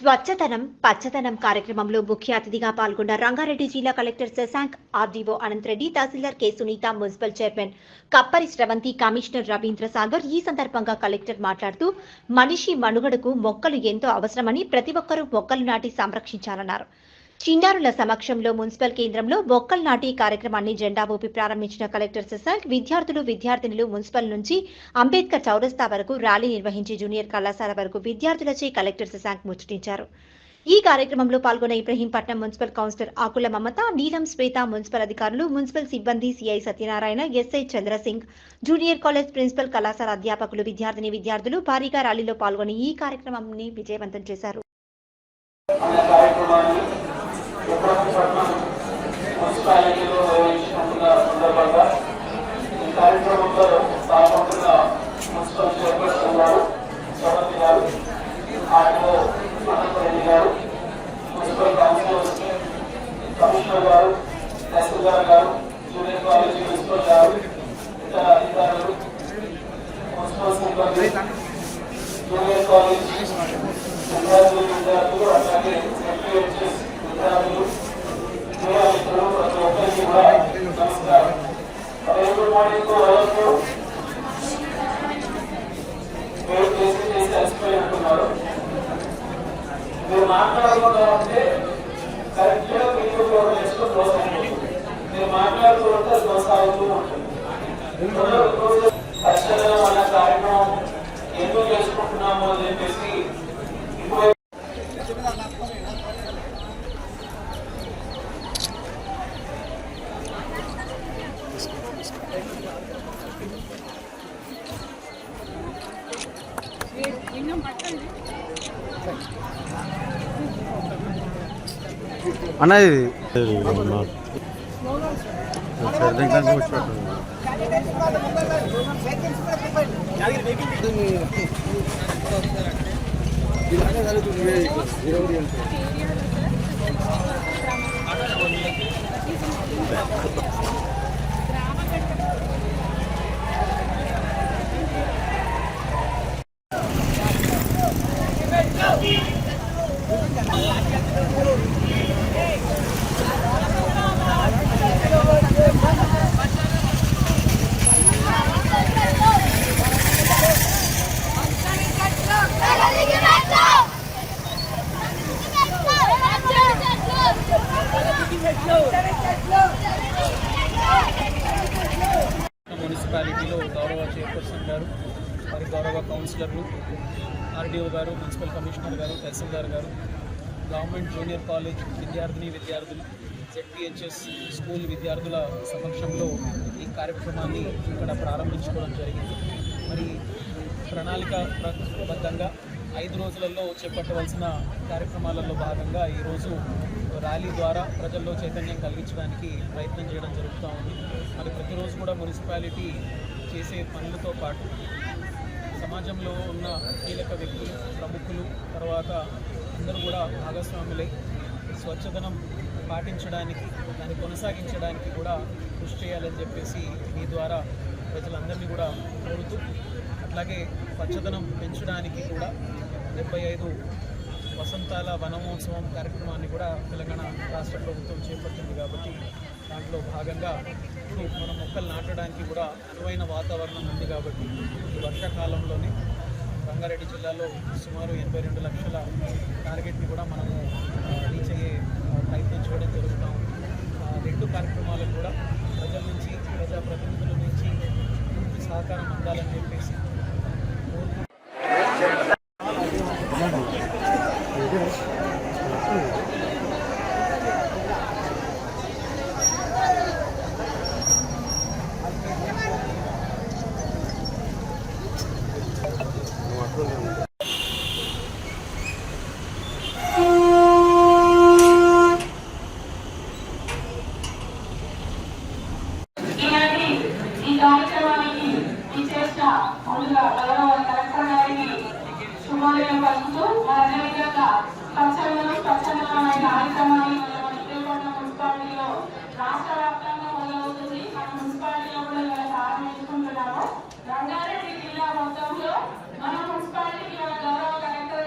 స్వచ్ఛతనం పచ్చదనం కార్యక్రమంలో ముఖ్య అతిథిగా పాల్గొన్న రంగారెడ్డి జిల్లా collector Shashank RDO Ananthareddy tahsildar K Sunitha municipal chairman Kappari Sravanthi commissioner Ravindra Sagar ఈ సందర్భంగా కలెక్టర్ మాట్లాడుతూ మనిషి మనుగడకు మొక్కలు ఎంతో అవసరమని ప్రతి ఒక్కరూ మొక్కలు నాటి సంరక్షించాలన్నారు. చిన్నారుల సమక్షంలో మున్సిపల్ కేంద్రంలో మొక్కలు నాటి కార్యక్రమాన్ని జెండా ఊపి ప్రారంభించిన కలెక్టర్ శశాంక్ విద్యార్థులు విద్యార్థినులు మున్సిపల్ నుంచి అంబేద్కర్ చౌరస్తా వరకు ర్యాలీ నిర్వహించి జూనియర్ కళాశాల వరకు విద్యార్థులచే కలెక్టర్ శశాంక్ ముచ్చటించారు. ఈ కార్యక్రమంలో పాల్గొన్న Ibrahimpatnam municipal councillor Akula Mamatha Neelam Swetha municipal అధికారులు మున్సిపల్ సిబ్బంది CI Satyanarayana SI Chandrasingh junior college principal కళాశాల అధ్యాపకులు విద్యార్థిని విద్యార్థులు భారీగా ర్యాలీలో పాల్గొని ఈ కార్యక్రమాన్ని విజయవంతం చేశారు అనే కార్యక్రమాన్ని ఇబ్రహీంపట్నం మున్సిపాలిటీలో నిర్వహించినట్టున్న సందర్భంగా ఈ కార్యక్రమంలో పాల్గొంటున్న మున్సిపల్ చైర్పర్సన్ గారు చౌదరి గారు ఆర్డీఓ అనంతరెడ్డి గారు మున్సిపల్ కౌన్సిలర్ కమిషనర్ గారు తహసీల్దార్ గారు జూనియర్ కాలేజీ ప్రిన్సిపల్ గారు ఇతర అధికారులు మున్సిపల్ సిబ్బంది జూనియర్ కాలేజ్ విద్యార్థులు విద్యార్థులు అట్లాగే ఎఫ్ఏహెచ్ఎస్ విద్యార్థులు మీడియా మిత్రులు ప్రతి ఒక్కరికి కూడా నమస్కారం very good morning to all of you మీరు చేసి చేసి అలసిపోయి అంటున్నారు మీరు మాట్లాడకుండా ఉంటే కరెక్ట్గా మీకు నెక్స్ట్ క్లోజ్ అయిపోతుంది మీరు మాట్లాడుతూ ఉంటే అవుతూ ఉంటుంది. ఖచ్చితంగా మన కార్యక్రమం ఎందుకు చేసుకుంటున్నాము అని చెప్పేసి ఇప్పుడు అన్న ఇది? సరిగ్గా కూర్చోట్టు మున్సిపాలిటీలో గౌరవ చైర్పర్సన్ గారు మరి గౌరవ కౌన్సిలర్లు ఆర్డీఓ గారు మున్సిపల్ కమిషనర్ గారు తహసీల్దార్ గారు గవర్నమెంట్ జూనియర్ కాలేజ్ విద్యార్థిని విద్యార్థులు జెడ్పిహెచ్ఎస్ స్కూల్ విద్యార్థుల సమక్షంలో ఈ కార్యక్రమాన్ని ఇక్కడ ప్రారంభించుకోవడం జరిగింది. మరి ప్రణాళిక బద్ధంగా ఐదు రోజులలో చేపట్టవలసిన కార్యక్రమాలలో భాగంగా ఈరోజు ర్యాలీ ద్వారా ప్రజల్లో చైతన్యం కలిగించడానికి ప్రయత్నం చేయడం జరుగుతూ ఉంది. మరి ప్రతిరోజు కూడా మున్సిపాలిటీ చేసే పనులతో పాటు సమాజంలో ఉన్న కీలక వ్యక్తులు ప్రముఖులు తర్వాత అందరూ కూడా భాగస్వాములై. స్వచ్ఛదనం పాటించడానికి దాన్ని కొనసాగించడానికి కూడా కృషి చేయాలని చెప్పేసి మీ ద్వారా ప్రజలందరినీ కూడా కోరుతూ అట్లాగే పచ్చదనం పెంచడానికి కూడా డెబ్బై ఐదు వసంతాల వనమహోత్సవం కార్యక్రమాన్ని కూడా తెలంగాణ రాష్ట్ర ప్రభుత్వం చేపట్టింది కాబట్టి దాంట్లో భాగంగా ఇప్పుడు మనం మొక్కలు నాటడానికి కూడా అనువైన వాతావరణం ఉంది కాబట్టి ఈ వర్షాకాలంలోనే రంగారెడ్డి జిల్లాలో సుమారు ఎనభై రెండు లక్షల టార్గెట్ని కూడా మనము రీచ్ అయ్యే ప్రయత్నం చేయడం జరుగుతాం రెండు కార్యక్రమాలకు కూడా ప్రజల నుంచి ప్రజాప్రతినిధుల నుంచి పూర్తి సహకారం అందాలని చెప్పేసి కోరుకుంటూ స్వచ్ఛందం స్వచ్ఛందమైన కార్యక్రమాన్ని మన విజయపట్నం మున్సిపాలిటీలో రాష్ట్ర వ్యాప్తంగా మొదలవుతుంది మన మున్సిపాలిటీలో కూడా ఇవాళ ప్రారంభించుకుంటున్నాము రంగారెడ్డి జిల్లా మొత్తంలో మన మున్సిపాలిటీకి ఇవాళ గౌరవ కలెక్టర్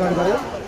기다려봐요.